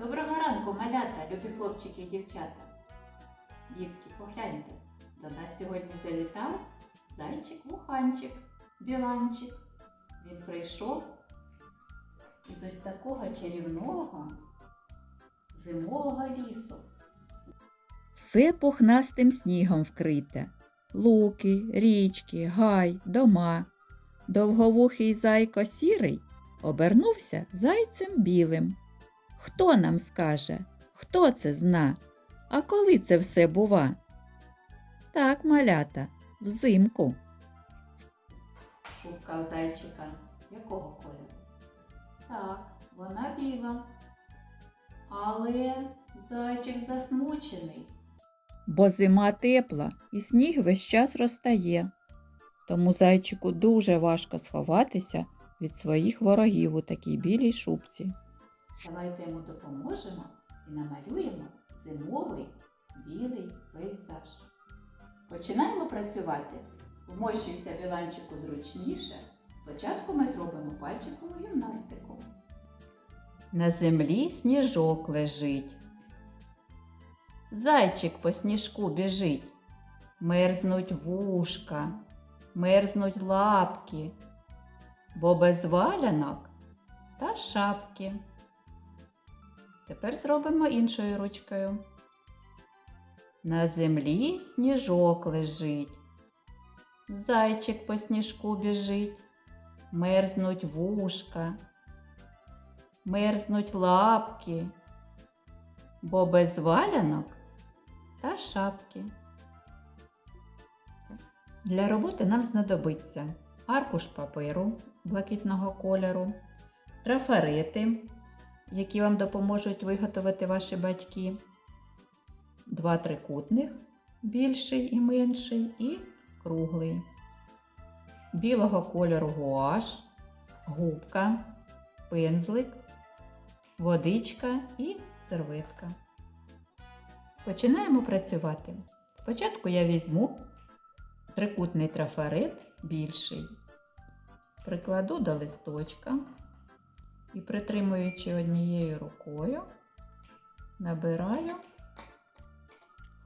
Доброго ранку, малята, любі хлопчики і дівчата. Дітки, погляньте, до нас сьогодні завітав зайчик-вуханчик, біланчик. Він прийшов із ось такого чарівного зимового лісу. Все пухнастим снігом вкрите. Луки, річки, гай, дома. Довговухий зайко сірий обернувся зайцем білим. Хто нам скаже, хто це зна? А коли це все бува? Так, малята, взимку. Шубка у зайчика якого кольору? Так, вона біла. Але зайчик засмучений. Бо зима тепла і сніг весь час розтає. Тому зайчику дуже важко сховатися від своїх ворогів у такій білій шубці. Давайте йому допоможемо і намалюємо зимовий білий пейзаж. Починаємо працювати. Вмощуйся біланчику зручніше. Спочатку ми зробимо пальчикову гімнастику. На землі сніжок лежить. Зайчик по сніжку біжить. Мерзнуть вушка, мерзнуть лапки, бо без валянок та шапки. Тепер зробимо іншою ручкою. На землі сніжок лежить. Зайчик по сніжку біжить. Мерзнуть вушка, мерзнуть лапки, бо без валянок та шапки. Для роботи нам знадобиться аркуш паперу блакитного кольору, трафарети, які вам допоможуть виготовити ваші батьки, два трикутних, більший і менший, і круглий, білого кольору гуаш, губка, пензлик, водичка і серветка. Починаємо працювати. Спочатку я візьму трикутний трафарет більший, прикладу до листочка і, притримуючи однією рукою, набираю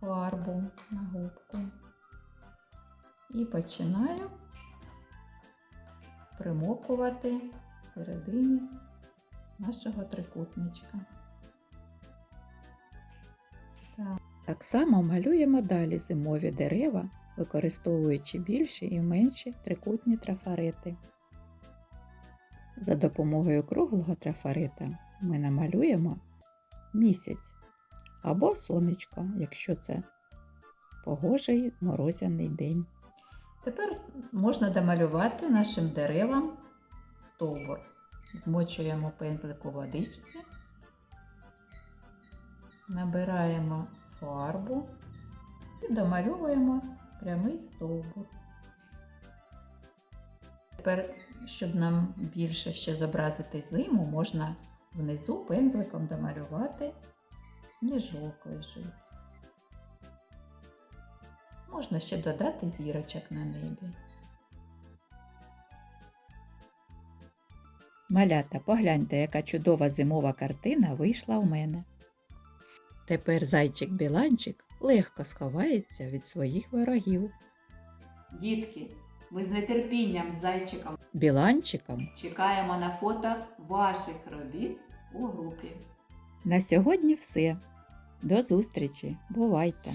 фарбу на губку і починаю примокувати всередині нашого трикутничка. Так само малюємо далі зимові дерева, використовуючи більші і менші трикутні трафарети. За допомогою круглого трафарета ми намалюємо місяць або сонечко, якщо це погожий морозяний день. Тепер можна домалювати нашим деревам стовбур. Змочуємо пензлик у водичці, набираємо фарбу і домальовуємо прямий стовбур. Тепер, щоб нам більше ще зобразити зиму, можна внизу пензликом домалювати сніжок лежить. Можна ще додати зірочок на небі. Малята, погляньте, яка чудова зимова картина вийшла у мене. Тепер зайчик-біланчик легко сховається від своїх ворогів. Дітки, ми з нетерпінням з зайчиком Біланчиком чекаємо на фото ваших робіт у групі. на сьогодні все. До зустрічі. Бувайте!